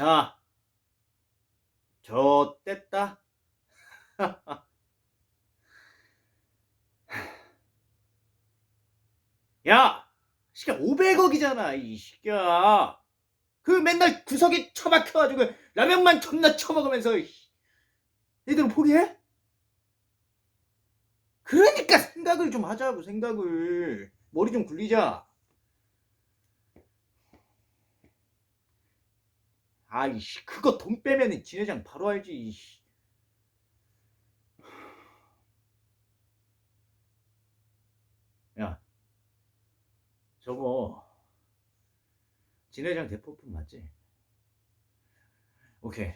아, 저 뗐다. 야, 시끼 500억이잖아, 이 시끼야. 그 맨날 구석에 처박혀가지고 라면만 존나 처먹으면서 이- 얘들은 포기해? 그러니까 생각을 좀 하자고 생각을 머리 좀 굴리자. 아이씨 그거 돈 빼면은 진 회장 바로 알지. 이씨. 야, 저거 진 회장 대포품 맞지? 오케이.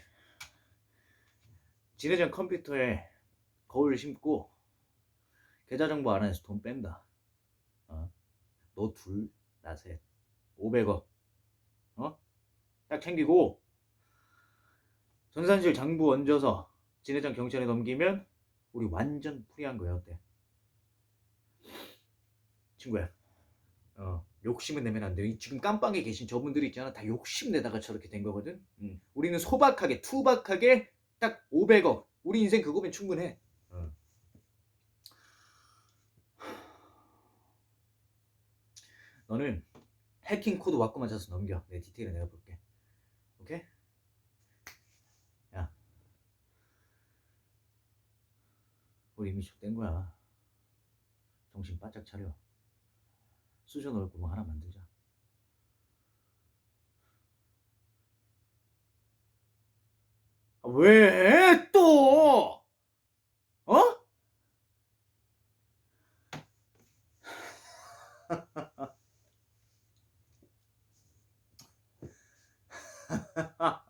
진 회장 컴퓨터에 거울 심고 계좌 정보 알아내서 돈 뺀다. 어? 너 둘, 나 셋. 500억. 어? 딱 챙기고 전산실 장부 얹어서 진회장 경찰에 넘기면 우리 완전 프리한 거야 어때? 친구야. 어, 욕심은 내면 안 돼. 이 지금 깜빵에 계신 저분들이 있잖아. 다 욕심 내다가 저렇게 된 거거든. 음. 우리는 소박하게, 투박하게 딱 500억. 우리 인생 그거면 충분해. 어. 너는 해킹 코드 와꾸 맞춰서 넘겨. 내 디테일은 내가 볼게. 오케이? 우리 이미 족된 거야. 정신 바짝 차려. 쑤셔 넣을 구멍 하나 만들자. 아, 왜 또? 어?